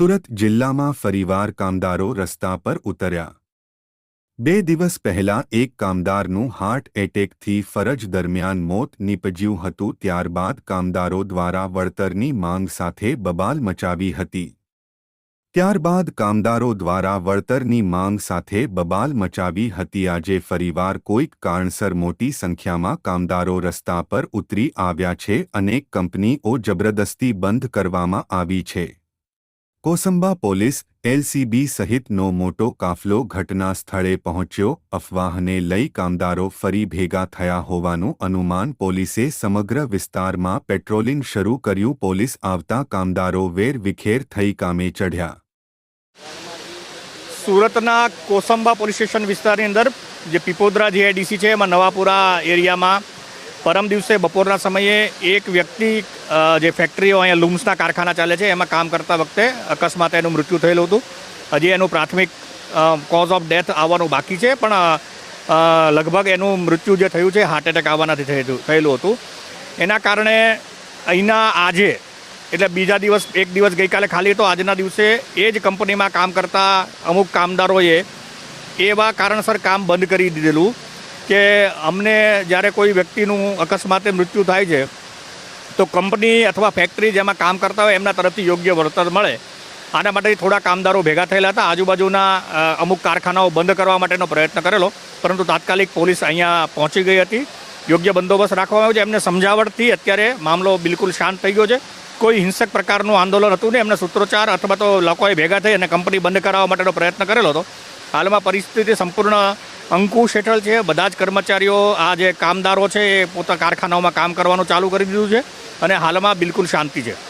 સુરત જિલ્લામાં ફરીવાર કામદારો રસ્તા પર ઉતર્યા. બે દિવસ પહેલા એક કામદારનું હાર્ટ એટેકથી ફરજ દરમિયાન મોત નીપજ્યું હતું, ત્યારબાદ કામદારો દ્વારા વળતરની માંગ સાથે બબાલ મચાવી હતી. ત્યારબાદ કામદારો દ્વારા વળતરની માંગ સાથે બબાલ મચાવી હતી. આજે ફરીવાર કોઈક કારણસર મોટી સંખ્યામાં કામદારો રસ્તા પર ઉતરી આવ્યા છે અનેક કંપનીઓ જબરદસ્તી બંધ કરવામાં આવી છે. કોસંબા પોલીસ એલસીબી સહિતનો મોટો કાફલો ઘટના સ્થળે પહોંચ્યો, અફવાહને લઈ કામદારો ફરી ભેગા થયા હોવાનું અનુમાન પોલીસે સમગ્ર વિસ્તારમાં પેટ્રોલિંગ શરૂ કર્યું, પોલીસ આવતા કામદારો વેરવિખેર થઈ કામે ચઢ્યા. સુરતના કોસંબા પોલીસ સ્ટેશન વિસ્તારની અંદર જે પીપોદરા જીઆઈડીસી છે, એમાં નવાપુરા એરિયામાં પરમ દિવસે બપોરના સમયે એક વ્યક્તિ જે ફેક્ટરીઓ અહીંયા લૂમ્સના કારખાના ચાલે છે, એમાં કામ કરતા વખતે અકસ્માતે એનું મૃત્યુ થયેલું હતું. હજી એનું પ્રાથમિક કોઝ ઓફ ડેથ આવવાનું બાકી છે, પણ લગભગ એનું મૃત્યુ જે થયું છે હાર્ટ એટેક આવવાનાથી થયેલું હતું. એના કારણે અહીંના આજે, એટલે બીજા દિવસ, એક દિવસ ગઈકાલે ખાલી હતો આજના દિવસે એ જ કંપનીમાં કામ કરતા અમુક કામદારોએ એવા કારણસર કામ બંધ કરી દીધેલું. કે અમને જ્યારે કોઈ વ્યક્તિનું અકસ્માતે મૃત્યુ થાય છે, તો કંપની અથવા ફેક્ટરી જેમાં કામ કરતા હોય એમના તરફથી યોગ્ય વળતર મળે. આના માટે થોડા કામદારો ભેગા થયેલા હતા. આજુબાજુના અમુક કારખાનાઓ બંધ કરવા માટેનો પ્રયત્ન કરેલો, પરંતુ તાત્કાલિક પોલીસ અહીંયા પહોંચી ગઈ હતી. યોગ્ય બંદોબસ્ત રાખવામાં આવ્યો છે. એમને સમજાવટથી અત્યારે મામલો બિલકુલ શાંત થઈ ગયો છે. કોઈ હિંસક પ્રકારનું આંદોલન હતું ને એમને સૂત્રોચ્ચાર અથવા તો લોકોએ ભેગા થઈ અને કંપની બંધ કરાવવા માટેનો પ્રયત્ન કરેલો હતો. હાલમાં પરિસ્થિતિ સંપૂર્ણ અંકુશ હેઠળ છે. બધા જ કર્મચારીઓ, આ જે કામદારો છે, એ પોતા કારખાનાઓમાં કામ કરવાનું ચાલુ કરી દીધું છે અને હાલમાં બિલકુલ શાંતિ છે.